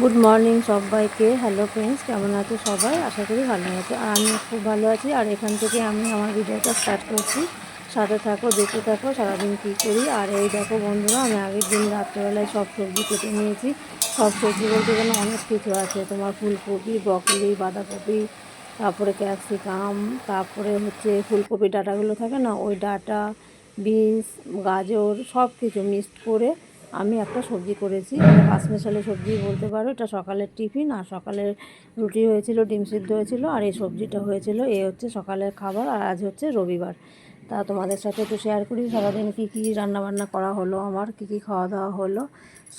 Good morning সবাইকে। Hello friends কেমন আছো সবাই? আশা করি ভালো আছো। আর আমি খুব ভালো আছি। আর এখান থেকে আমি আমার ভিডিওটা স্টার্ট করছি। সাথে থাকো, দেখতে থাকো, সারাদিন কী করি। আর এই দেখো বন্ধুরা, আমি আগের দিন রাত্রেবেলায় সব সবজি কেটে নিয়েছি। সব সবজি বলতে গেলে অনেক কিছু আছে। তোমার ফুলকপি ব্রকলি বাঁধাকপি, তারপরে ক্যাপসিকাম তারপরে হচ্ছে ফুলকপি ডাটাগুলো থাকে না? ওই ডাটা বিনস গাজর সব কিছু মিক্সড করে আমি একটা সবজি করেছি, পাঁচমেশালি সবজি বলতে পারো, এটা সকালের টিফিন আর সকালের রুটি হয়েছিল, ডিম সিদ্ধ হয়েছিল আর এই সবজিটা হয়েছিল এ হচ্ছে সকালের খাবার আর আজ হচ্ছে রবিবার। তা তোমাদের সাথে একটু শেয়ার করি, সারাদিন কী কী রান্নাবান্না করা হলো আমার, কী কী খাওয়া দাওয়া হলো,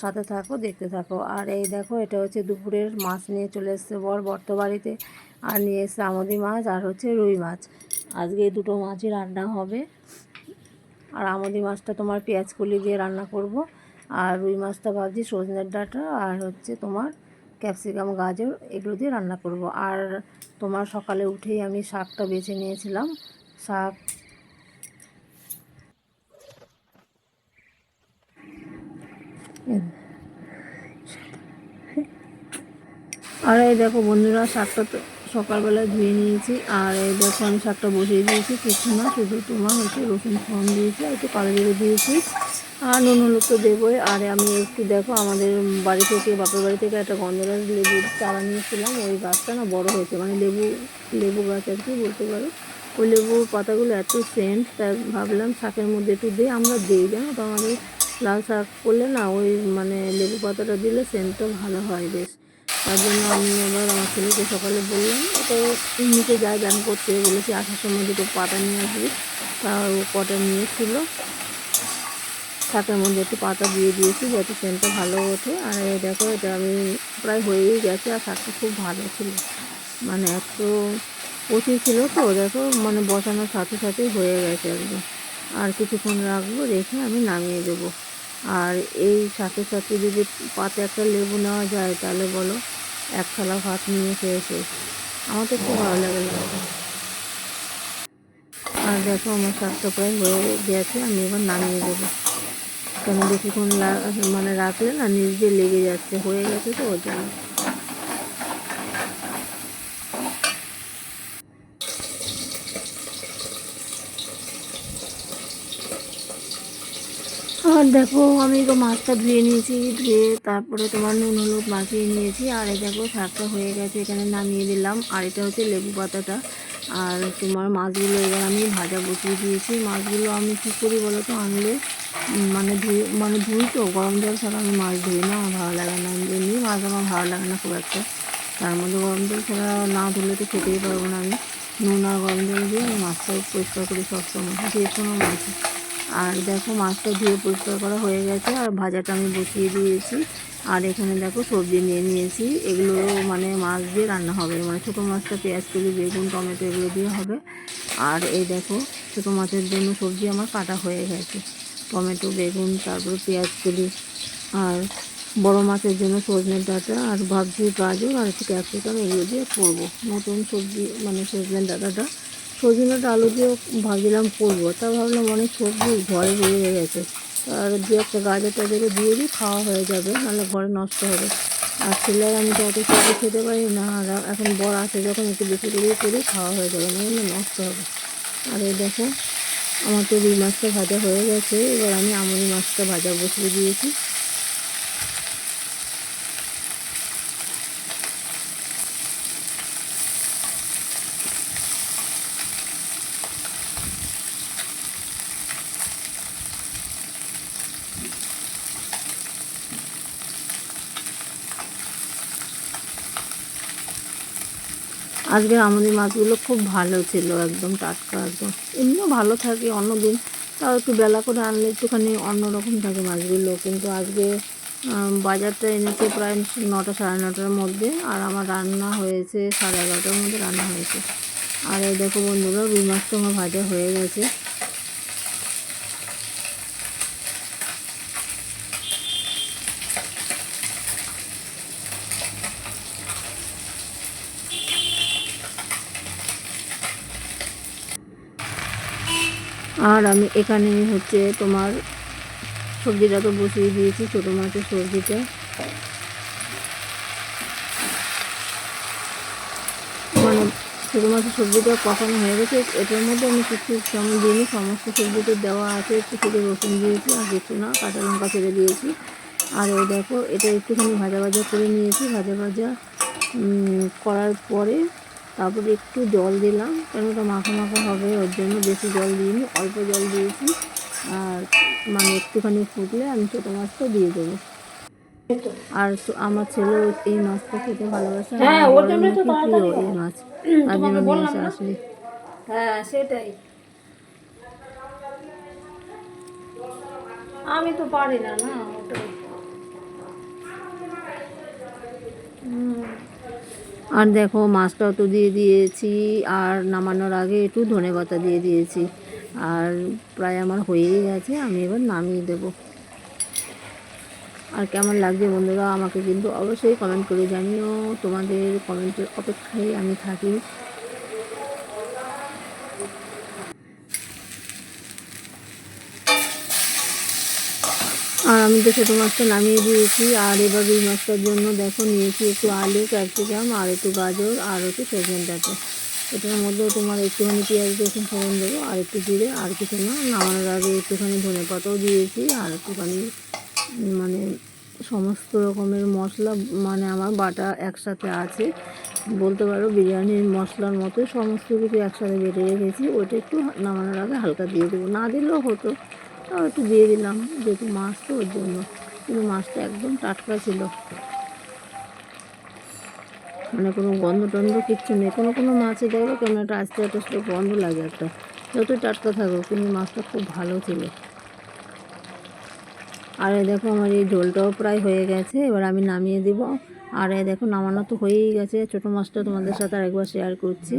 সাথে থাকো, দেখতে থাকো। আর এই দেখো, এটা হচ্ছে দুপুরের মাছ নিয়ে চলে এসছে বর বর্ত বাড়িতে, আর নিয়ে এসছে আমদি মাছ আর হচ্ছে রুই মাছ। আজকে এই দুটো মাছই রান্না হবে। আর আমদি মাছটা তোমার পেঁয়াজ কলি দিয়ে রান্না করব। আর রুই মাছটা ভাবছি সজনের ডাঁটা আর হচ্ছে তোমার ক্যাপসিকাম, গাজর এগুলো দিয়ে রান্না করব। আর তোমার সকালে উঠেই আমি শাকটা বেছে নিয়েছিলাম। শাক আর এই দেখো বন্ধুরা, শাকটা তো সকালবেলায় ধুয়ে নিয়েছি। আর এই দেখো আমি শাকটা বসিয়ে দিয়েছি। কিছু না, শুধু তোমার হচ্ছে রসুন ফোন দিয়েছি একটু কালো দিয়েছি। আর নুন হলুদ তো দেবোই। আর আমি একটু দেখো, আমাদের বাড়ি থেকে, বাপের বাড়ি থেকে একটা গন্ধরাজ লেবুর চারা নিয়েছিলাম। ওই গাছটা না বড় হয়েছে মানে লেবু লেবু গাছ আর কি বলতে পারো। ওই লেবুর পাতাগুলো এত সেন্ট তাই ভাবলাম শাকের মধ্যে একটু দিয়ে আমরা দিই, জানো তো? আমাদের লাল শাক করলে না ওই মানে লেবু পাতাটা দিলে সেন্টটা ভালো হয় বেশ। তার জন্য আমি আবার আমার ছেলেকে সকালে বললাম তো নিচে যা গান করতে। বলেছি, আসার সময় দুটো পাতা নিয়ে আসবি। তা ও কটা নিয়েছিল। শাকের মধ্যে একটু পাতা দিয়ে দিয়েছি, যাতে সেন্টটা ভালো ওঠে। আর এই দেখো, এটা আমি প্রায় হয়েই গেছে, আর শাকটা খুব ভালো ছিল। মানে এত কচি ছিল তো, দেখো মানে বসানোর সাথে সাথে হয়ে গেছে একদম। আর কিছুক্ষণ রাখব, রেখে আমি নামিয়ে দেবো। আর এই শাকের সাথে যদি পাতে একটা লেবু নেওয়া যায়, তাহলে বলো, এক থালা ভাত নিয়ে খেয়ে আমার তো খুব ভালো লাগে আর দেখো, আমার শাকটা প্রায় হয়ে গেছে, আমি এবার নামিয়ে দেবো। কেন বেশিক্ষণ মানে রাখলে না নিজ দিয়ে লেগে যাচ্ছে, হয়ে গেছে তো ওই জন্য। আর দেখো, আমি তো মাছটা ধুয়ে নিয়েছি, ধুয়ে তারপরে তোমার নুন, হলুদ মাখিয়ে নিয়েছি। আর এই দেখো, শাকটা হয়ে গেছে, এখানে নামিয়ে দিলাম। আর এটা হচ্ছে লেবু পাতাটা। আর তোমার মাছগুলো এবার আমি ভাজা বসিয়ে দিয়েছি। মাছগুলো আমি কী করি বলো তো, আনলে? মানে ধুই মানে ধুই তো, গরম জল ছাড়া আমি মাছ ধুই না আমার ভালো লাগে না। এমনি মাছ আমার ভালো লাগে না খুব একটা। তার মধ্যে গরম জল ছাড়া না ধুলে তো খেতেই পারব না আমি। নুন আর গরম জল দিয়ে আমি মাছটা পরিষ্কার করি সবসময় যে কোনো মাছ। আর দেখো মাছটা ধুয়ে পরিষ্কার করা হয়ে গেছে, আর ভাজাটা আমি বসিয়ে দিয়েছি। আর এখানে দেখো সবজি নিয়ে নিয়েছি, এগুলো মানে মাছ দিয়ে রান্না হবে। মানে ছোটো মাছটা পেঁয়াজ কলি বেগুন, টমেটো এগুলো দিয়ে হবে। আর এই দেখো ছোটো মাছের জন্য সবজি আমার কাটা হয়ে গেছে। টমেটো, বেগুন, তারপরে পেঁয়াজ কলি আর বড় মাছের জন্য সজনের ডাঁটা আর ভাবছি গাজর আর একটু ক্যাপসিকাম এগুলো দিয়ে করব। নতুন সবজি মানে সজনের ডাঁটাটা। সজনেটা আলু দিয়েও ভাবছিলাম করব। তা ভাবলাম অনেক সবজি ঘরে রয়ে গেছে। আর দু একটা গাজর টাজরে দিয়ে দিই, খাওয়া হয়ে যাবে, নাহলে ঘরে নষ্ট হবে। আর ছেলের আমি তো অত সবজি খেতে পারি না, আর এখন বড় আছে যখন একটু বেশি করে করে, খাওয়া হয়ে যাবে না নষ্ট হবে। আর এই দেখো আমার তো রুই মাছটা ভাজা হয়ে গেছে। এবার আমি আমরি মাছটা ভাজা বসিয়ে দিয়েছি। আজকে আমাদের মাছগুলো খুব ভালো ছিল, একদম টাটকা, একদম। এমনিও ভালো থাকে অন্য দিন তাও একটু বেলা করে আনলে একটুখানি অন্যরকম থাকে মাছগুলো, কিন্তু আজকে বাজারটা এনেছে প্রায় নটা সাড়ে নটার মধ্যে, আর আমার রান্না হয়েছে সাড়ে এগারোটার মধ্যে রান্না হয়েছে। আর এই দেখো বন্ধুরা, রুই মাছ তো আমার ভাজা হয়ে গেছে। আর আমি এখানে হচ্ছে তোমার সবজিটা তো বসিয়ে দিয়েছি, ছোটো মাছের সবজিটা। মানে ছোটো মাছের সবজিটা কখন হয়ে গেছে, এটার মধ্যে আমি কিছু সময় দিইনি, সমস্ত সবজিতে দেওয়া আছে, একটু শুধু রসুন দিয়েছি আর কিছু না, কাঁচা লঙ্কা ছেড়ে দিয়েছি। আর ওই দেখো, এটা একটুখানি ভাজা ভাজা করে নিয়েছি, ভাজা ভাজা করার পরে তারপরে একটু জল দিলাম কেন ওটা মাখা মাখা হবে ওর জন্য বেশি জল দিইনি অল্প জল দিয়েছি। আর মানে একটুখানি ফুটলে আমি ছোটো মাছটা দিয়ে দেবো। আর আমার ছেলে এই মাছটা খেতে ভালোবাসে আর হ্যাঁ, প্রিয় এই মাছ। তার জন্য নিয়ে এসে আসলে হ্যাঁ সেটাই। আমি তো পারি না না ওটাই। আর দেখো, মাছটাও তো দিয়ে দিয়েছি, আর নামানোর আগে একটু ধনে পাতা দিয়ে দিয়েছি। আর প্রায় আমার হয়েই গেছে, আমি এবার নামিয়ে দেব। আর কেমন লাগছে বন্ধুরা, আমাকে কিন্তু অবশ্যই কমেন্ট করে জানিও। তোমাদের কমেন্টের অপেক্ষায় আমি থাকি। আর আমি তো ছোটো মাছটা নামিয়ে দিয়েছি। আর এবার রুই মাছটার জন্য দেখো নিয়েছি একটু আলু, ক্যাপসিকাম, আর একটু গাজর, আর একটু সজনে ডাটা। এটার মধ্যে তোমার একটুখানি পেঁয়াজ রসুন ফোড়ন দেবো, আর একটু জিরে, আর কিছু না। নামানোর আগে একটুখানি ধনে পাতাও দিয়েছি, আর একটুখানি মানে সমস্ত রকমের মশলা মানে আমার বাটা একসাথে আছে। বলতে পারো বিরিয়ানির মশলার মতো সমস্ত কিছু একসাথে বেটে রেখেছি। ওইটা একটু নামানোর আগে হালকা দিয়ে দেবো। না দিলেও হতো। তাও একটু দিয়ে দিলাম, যেহেতু মাছ তো ওর জন্য। কিন্তু মাছটা একদম টাটকা ছিল। মানে কোনো গন্ধ টন্ধ কিচ্ছু নেই। কোনো কোনো মাছে দেখবে কেমন একটা আস্তে আস্তে গন্ধ লাগে একটা। যতই টাটকা থাকুক, কিন্তু মাছটা খুব ভালো ছিল। আর দেখো আমার এই ঝোলটাও প্রায় হয়ে গেছে। এবার আমি নামিয়ে দিব। আর এই দেখো নামানো তো হয়েই গেছে। ছোটো মাছটা তোমাদের সাথে আরেকবার শেয়ার করছি।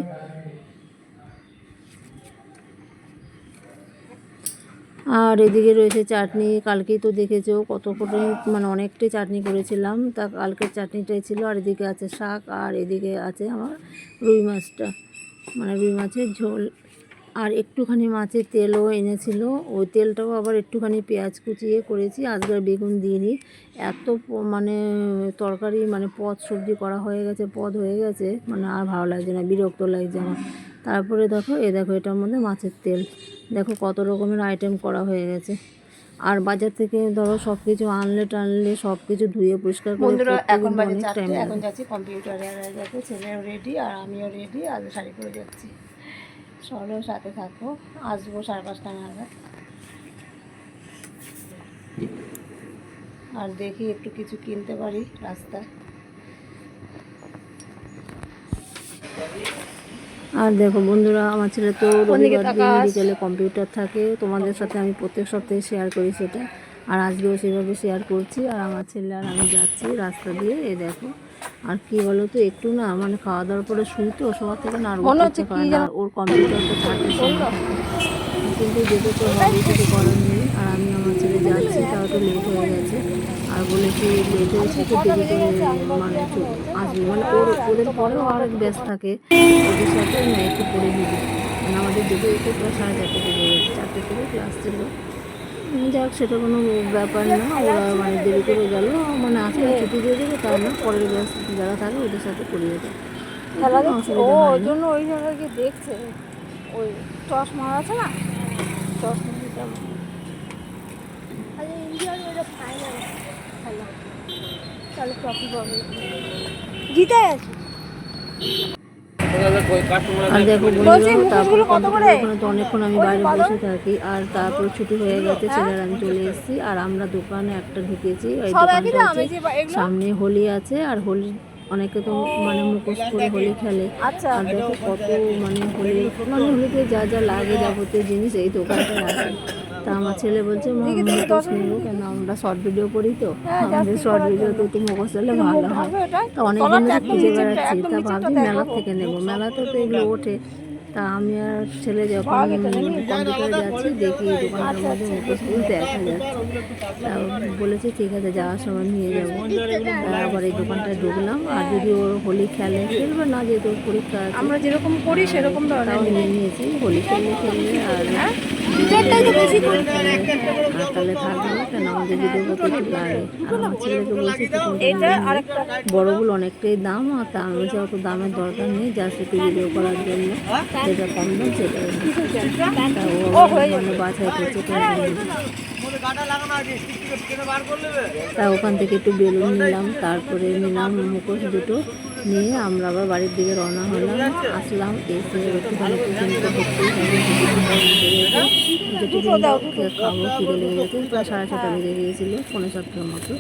আর এদিকে রয়েছে চাটনি। কালকেই তো দেখেছ কত করে মানে অনেকটাই চাটনি করেছিলাম। তা কালকের চাটনিটাই ছিল, আর এদিকে আছে শাক, আর এদিকে আছে আমার রুই মাছটা মানে রুই মাছের ঝোল। আর একটুখানি মাছের তেলও এনেছিল, ওই তেলটাও আবার একটুখানি পেঁয়াজ কুচিয়ে করেছি আজকের বেগুন দিইনি। এত মানে তরকারি মানে পদ সবজি করা হয়ে গেছে, পদ হয়ে গেছে মানে আর ভালো লাগছে না, বিরক্ত লাগছে আমার। তারপরে দেখো এ দেখো এটার মধ্যে মাছের তেল। দেখো কত রকমের আইটেম করা হয়ে গেছে। আর বাজার থেকে ধরো সব কিছু আনলে টানলে সব কিছু ধুয়ে পরিষ্কার করে বন্ধুরা এখন বাজে চারটে এখন যাচ্ছি কম্পিউটারে আর যাচ্ছে ছেলেও রেডি আর আমিও রেডি আর শাড়ি পরে যাচ্ছি। চলো সাথে থাকো। আসব সাড়ে পাঁচটা নাগাদ। আর দেখি একটু কিছু কিনতে পারি রাস্তায়। আর দেখো বন্ধুরা আমার ছেলে তো কোনদিকে রবিবার দিন বিকেলে কম্পিউটার থাকে। তোমাদের সাথে আমি প্রত্যেক সপ্তাহে শেয়ার করি সেটা। আর আজকেও সেভাবে শেয়ার করছি। আর আমার ছেলে আর আমি যাচ্ছি রাস্তা দিয়ে এ দেখো। আর কি বলো তো একটু না মানে খাওয়া দাওয়ার পরে শুই তো সবার থেকে না আর ওর কম্পিউটার তো থাকে কিন্তু যেতে তো হবে কিছু করার নেই আর আমি আমার ছেলে যাচ্ছি তাও তো লেট হয়ে গেছে। আর বলেছি লেট হয়েছে তো দেরি করে মানে আসবে মানে ওর ওদের পরেও আরেক ব্যাস থাকে। ওদের সাথে একটু পড়ে দিবি মানে আমাদের যেতে যেতে প্রায় সাড়ে চারটে গেছে চারটে থেকে ক্লাস ছিল। যাক সেটা কোনো ব্যাপার না। ওরা মানে দেরি করে গেল। মানে আজকে ছুটি দিয়ে দেবে তাই না পরের ব্যাস যারা থাকে ওদের সাথে পড়িয়ে দেয় ওই জন্য ওই জায়গায় গিয়ে দেখছে। ওই চশমা আছে না? চশমা দিতে ইন্ডিয়ার ওটা ফাইনাল খেলা তাহলে ট্রফি পাবে। জিতে গেছে আর দেখো বন্ধুরা তারপর? ওখানে তো অনেকক্ষণ আমি বাইরে বসে থাকি আর তারপর ছুটি হয়ে গেছে ছেলেরা আমি চলে এসেছি আর আমরা দোকানে একটা ঢুকেছি দোকানটা এই এগুলো? সামনে হোলি আছে আর হোলি অনেকে তো মানে মুখোশ করে হোলি খেলে। আচ্ছা। আর দেখো কত মানে হোলি মানে হোলিতে যা যা লাগে যাবতীয় জিনিস এই দোকানটায় আছে। তা আমার ছেলে বলছে মা মুখোশ নেব কেন? আমরা শর্ট ভিডিও করি তো। হ্যাঁ, আমাদের শর্ট ভিডিওতে একটু মুখোশ হলে ভালো হয়। তা অনেক দিন খুঁজে বেড়াচ্ছি তা ভাবছি মেলা থেকে নেব। মেলাতে তো এগুলো ওঠে। তা আমি আর ছেলে যখন কম্পিউটারে যাচ্ছি দেখি এই দোকানটার মধ্যে মুখোশগুলো দেখা যাচ্ছে। তা বলেছি ঠিক আছে যাওয়ার সময় নিয়ে যাব। আবার এই দোকানটায় ঢুকলাম। আর যদি ওর হোলি খেলে খেলবে না যেহেতু পরীক্ষা আমরা যেরকম করি সেরকম নিয়ে নিয়েছি হোলি খেললে খেললে আর হাততালে থাকব কেন আমাদের ভিডিও করতে একটু আমার ছেলেকে বলছি একটু করে নিয়ে। বড়গুলো অনেকটাই দাম আর তা আমি যে অত দামের দরকার নেই জাস্ট একটু ভিডিও করার জন্য। যেটা কম দাম সেটা তা ও মানে বাছাই করছে তো। তা ওখান থেকে একটু বেলুন নিলাম তারপরে নিলাম মুখোশ দুটো নিয়ে আমরা আবার বাড়ির দিকে রওনা হলাম আসলাম এসে একটুখানি টিফিন তো করতেই খাব খিদে লেগে গেছে। প্রায় সাড়ে ছটা বেজে গিয়েছিল পৌনে সাতটার মতো।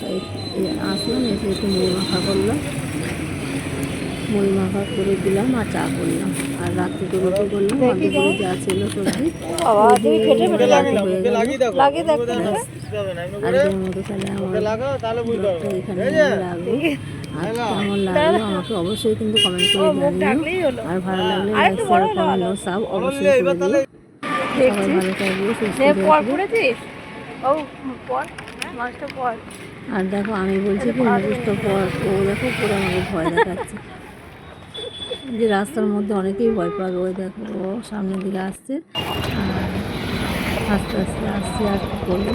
তাই আসলাম এসে একটু মুড়ি মাখা করলাম। মুড়ি মাখা করে দিলাম আর চা করলাম। আর রাত্রে তো রুটি করলাম আর দুপুরে যা ছিল সবজি। আজকের মতো তাহলে আমার এখানে রাখব। আর কেমন লাগল আমাকে অবশ্যই কিন্তু কমেন্ট করে জানিও। আর ভালো লাগলে লাইক শেয়ার কমেন্ট সাব অবশ্যই করে দিও। আর দেখো আমি বলছি মুখস্থ পর। ও দেখো পুরো আমাকে ভয় দেখাচ্ছে। যে রাস্তার মধ্যে অনেকেই ভয় পাবে ওই দেখো ও সামনের দিকে আসছে। আস্তে আস্তে আসছে আর কি করব?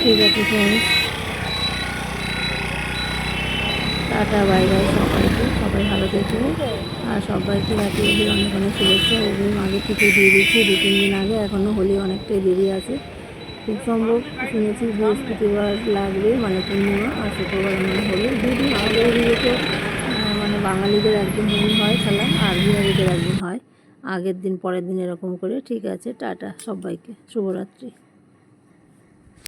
ঠিক আছে ফ্রেন্ডস টাটা, বাই বাই সবাইকে। সবাই ভালো থেকো। আর সবাইকে রাতে হোলির অনেক অনেক শুভেচ্ছা। অগ্রিম আগে থেকে দিয়ে দিচ্ছি দু তিন দিন আগে এখনও হোলি অনেকটাই দেরি আছে। খুব সম্ভব, শুনেছি বৃহস্পতিবার লাগবে মানে পূর্ণিমা, আর শুক্রবার মানে হোলি। দুদিন আমাদের এদিকে মানে বাঙালিদের একদিন হোলি হয় খেলা, আর বিহারিদের একদিন হয়, আগের দিন, পরের দিন এরকম করে। ঠিক আছে, টাটা সবাইকে। শুভরাত্রি।